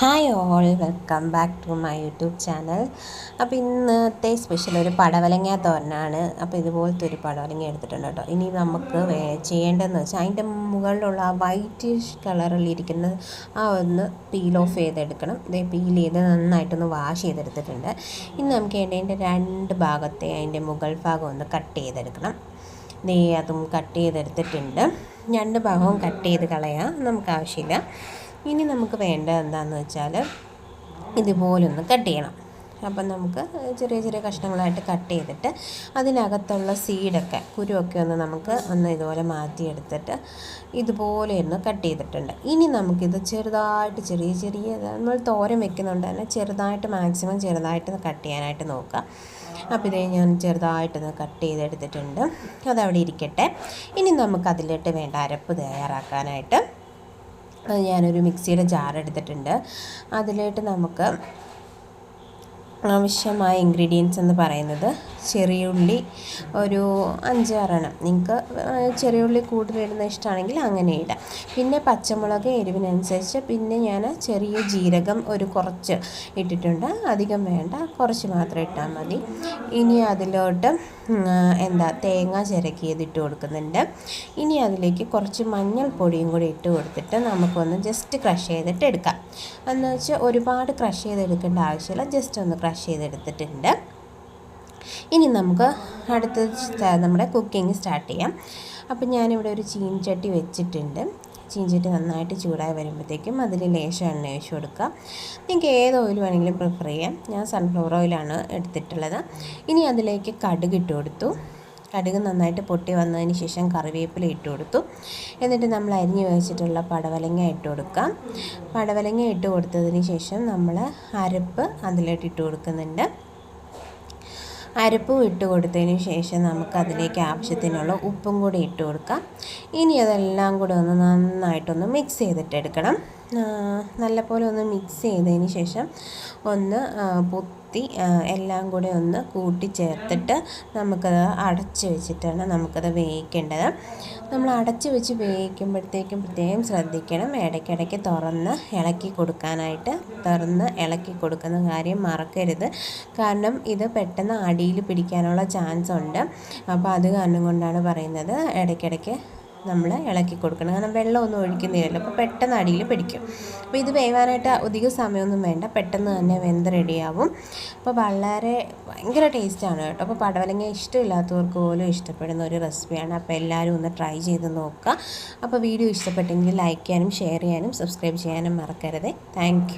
Hi all welcome back to my YouTube channel അപ്പോൾ ഇന്നത്തെ special ഒരു പടവലങ്ങ തോരനാണ്. അപ്പോൾ ഇതുപോലത്തെ ഒരു പടവലങ്ങ എടുത്തിട്ടുണ്ട് കേട്ടോ. ഇനി നമുക്ക് ചെയ്യേണ്ടതെന്ന് വെച്ചാൽ അതിന്റെ മുകളിലുള്ള ആ വൈറ്റിഷ് കളറിൽ ഇരിക്കുന്ന ആ ഒന്ന് പീൽ ഓഫ് ചെയ്തെടുക്കണം. ഇത് പീൽ ചെയ്ത് നന്നായിട്ടൊന്ന് വാഷ് ചെയ്തെടുത്തിട്ടുണ്ട്. ഇനി നമുക്ക് അതിന്റെ രണ്ട് ഭാഗത്തെ അതിന്റെ മുകൾ ഭാഗം ഒന്ന് കട്ട് ചെയ്തെടുക്കണം. ദേ അതും കട്ട് ചെയ്തെടുത്തിട്ടുണ്ട്. രണ്ട് ഭാഗവും കട്ട് ചെയ്ത് കളയാം. നമുക്ക് ആവശ്യമില്ല. ഇനി നമുക്ക് വേണ്ടത് എന്താണെന്ന് വെച്ചാൽ ഇതുപോലൊന്ന് കട്ട് ചെയ്യണം. അപ്പം നമുക്ക് ചെറിയ ചെറിയ കഷ്ണങ്ങളായിട്ട് കട്ട് ചെയ്തിട്ട് അതിനകത്തുള്ള സീഡൊക്കെ കുരുവൊക്കെ ഒന്ന് നമുക്ക് ഒന്ന് ഇതുപോലെ മാറ്റിയെടുത്തിട്ട് ഇതുപോലെ ഒന്ന് കട്ട് ചെയ്തിട്ടുണ്ട്. ഇനി നമുക്കിത് ചെറുതായിട്ട് ചെറിയ ചെറിയ നമ്മൾ തോരൻ വെക്കുന്നുണ്ട് തന്നെ ചെറുതായിട്ട് മാക്സിമം ചെറുതായിട്ട് കട്ട് ചെയ്യാനായിട്ട് നോക്കുക. അപ്പോൾ ഇതേ ഞാൻ ചെറുതായിട്ടൊന്ന് കട്ട് ചെയ്തെടുത്തിട്ടുണ്ട്. അതവിടെ ഇരിക്കട്ടെ. ഇനി നമുക്കതിലിട്ട് വേണ്ട അരപ്പ് തയ്യാറാക്കാനായിട്ട് അത് ഞാനൊരു മിക്സിയുടെ ജാർ എടുത്തിട്ടുണ്ട്. അതിലോട്ട് നമുക്ക് ആവശ്യമായ ഇൻഗ്രീഡിയൻസ് എന്ന് പറയുന്നത് ചെറിയുള്ളി ഒരു അഞ്ചാറെണ്ണം. നിങ്ങൾക്ക് ചെറിയുള്ളി കൂടുതലിടുന്ന ഇഷ്ടമാണെങ്കിൽ അങ്ങനെ ഇടാം. പിന്നെ പച്ചമുളക് എരിവിനനുസരിച്ച് പിന്നെ ഞാൻ ചെറിയ ജീരകം ഒരു കുറച്ച് ഇട്ടിട്ടുണ്ട്. അധികം വേണ്ട കുറച്ച് മാത്രം ഇട്ടാൽ മതി. ഇനി അതിലോട്ട് എന്താ തേങ്ങ ചിരക്കിയത് ഇട്ട് കൊടുക്കുന്നുണ്ട്. ഇനി അതിലേക്ക് കുറച്ച് മഞ്ഞൾപ്പൊടിയും കൂടി ഇട്ട് കൊടുത്തിട്ട് നമുക്കൊന്ന് ജസ്റ്റ് ക്രഷ് ചെയ്തിട്ട് എടുക്കാം. എന്ന് വെച്ചാൽ ഒരുപാട് ക്രഷ് ചെയ്തെടുക്കേണ്ട ആവശ്യമില്ല. ജസ്റ്റ് ഒന്ന് ക്രഷ് ചെയ്തെടുത്തിട്ടുണ്ട്. ഇനി നമുക്ക് അടുത്ത നമ്മുടെ കുക്കിംഗ് സ്റ്റാർട്ട് ചെയ്യാം. അപ്പം ഞാനിവിടെ ഒരു ചീൻചട്ടി വെച്ചിട്ടുണ്ട്. ചീഞ്ചട്ടി നന്നായിട്ട് ചൂടായി വരുമ്പോഴത്തേക്കും അതിൽ ലേശം എണ്ണ ഒഴിച്ച് കൊടുക്കുക നിങ്ങൾക്ക് ഏത് ഓയിൽ വേണമെങ്കിലും പ്രിഫർ ചെയ്യാം. ഞാൻ സൺഫ്ലവർ ഓയിലാണ് എടുത്തിട്ടുള്ളത്. ഇനി അതിലേക്ക് കടുക് ഇട്ട് കൊടുത്തു. കടുക് നന്നായിട്ട് പൊട്ടി വന്നതിന് ശേഷം കറിവേപ്പില ഇട്ട് കൊടുത്തു. എന്നിട്ട് നമ്മൾ അരിഞ്ഞ് വെച്ചിട്ടുള്ള പടവലങ്ങ ഇട്ട് കൊടുക്കാം. പടവലങ്ങ ഇട്ട് കൊടുത്തതിന് ശേഷം നമ്മൾ അരപ്പ് അതിലോട്ട് ഇട്ട് കൊടുക്കുന്നുണ്ട്. അരപ്പും ഇട്ട് കൊടുത്തതിന് ശേഷം നമുക്കതിലേക്ക് ആവശ്യത്തിനുള്ള ഉപ്പും കൂടി ഇട്ട് കൊടുക്കാം. ഇനി അതെല്ലാം കൂടെ ഒന്ന് നന്നായിട്ടൊന്ന് മിക്സ് ചെയ്തിട്ടെടുക്കണം. നല്ലപോലെ ഒന്ന് മിക്സ് ചെയ്തതിന് ശേഷം ഒന്ന് പൊത്തി എല്ലാം കൂടെ ഒന്ന് കൂട്ടിച്ചേർത്തിട്ട് നമുക്കത് അടച്ച് വെച്ചിട്ടാണ് നമുക്കത് വേവിക്കേണ്ടത്. നമ്മൾ അടച്ച് വെച്ച് വേവിക്കുമ്പോഴത്തേക്കും പ്രത്യേകം ശ്രദ്ധിക്കണം. ഇടയ്ക്കിടയ്ക്ക് തുറന്ന് ഇളക്കി കൊടുക്കാനായിട്ട് തുറന്ന് ഇളക്കി കൊടുക്കുന്ന കാര്യം മറക്കരുത്. കാരണം ഇത് പെട്ടെന്ന് അടിയിൽ പിടിക്കാനുള്ള ചാൻസ് ഉണ്ട്. അപ്പോൾ അത് കാരണം കൊണ്ടാണ് പറയുന്നത് ഇടയ്ക്കിടയ്ക്ക് നമ്മൾ ഇളക്കി കൊടുക്കണം. കാരണം വെള്ളമൊന്നും ഒഴിക്കുന്നില്ലല്ലോ. അപ്പോൾ പെട്ടെന്ന് അടിയിൽ പിടിക്കും. അപ്പോൾ ഇത് വേവാനായിട്ട് അധികം സമയമൊന്നും വേണ്ട. പെട്ടെന്ന് തന്നെ വെന്ത് റെഡിയാവും. അപ്പോൾ വളരെ ഭയങ്കര ടേസ്റ്റാണ് കേട്ടോ. അപ്പോൾ പടവലങ്ങ ഇഷ്ടമില്ലാത്തവർക്ക് പോലും ഇഷ്ടപ്പെടുന്ന ഒരു റെസിപ്പിയാണ് അപ്പോൾ എല്ലാവരും ഒന്ന് ട്രൈ ചെയ്ത് നോക്കുക. അപ്പോൾ വീഡിയോ ഇഷ്ടപ്പെട്ടെങ്കിൽ ലൈക്ക് ചെയ്യാനും ഷെയർ ചെയ്യാനും സബ്സ്ക്രൈബ് ചെയ്യാനും മറക്കരുത്. താങ്ക്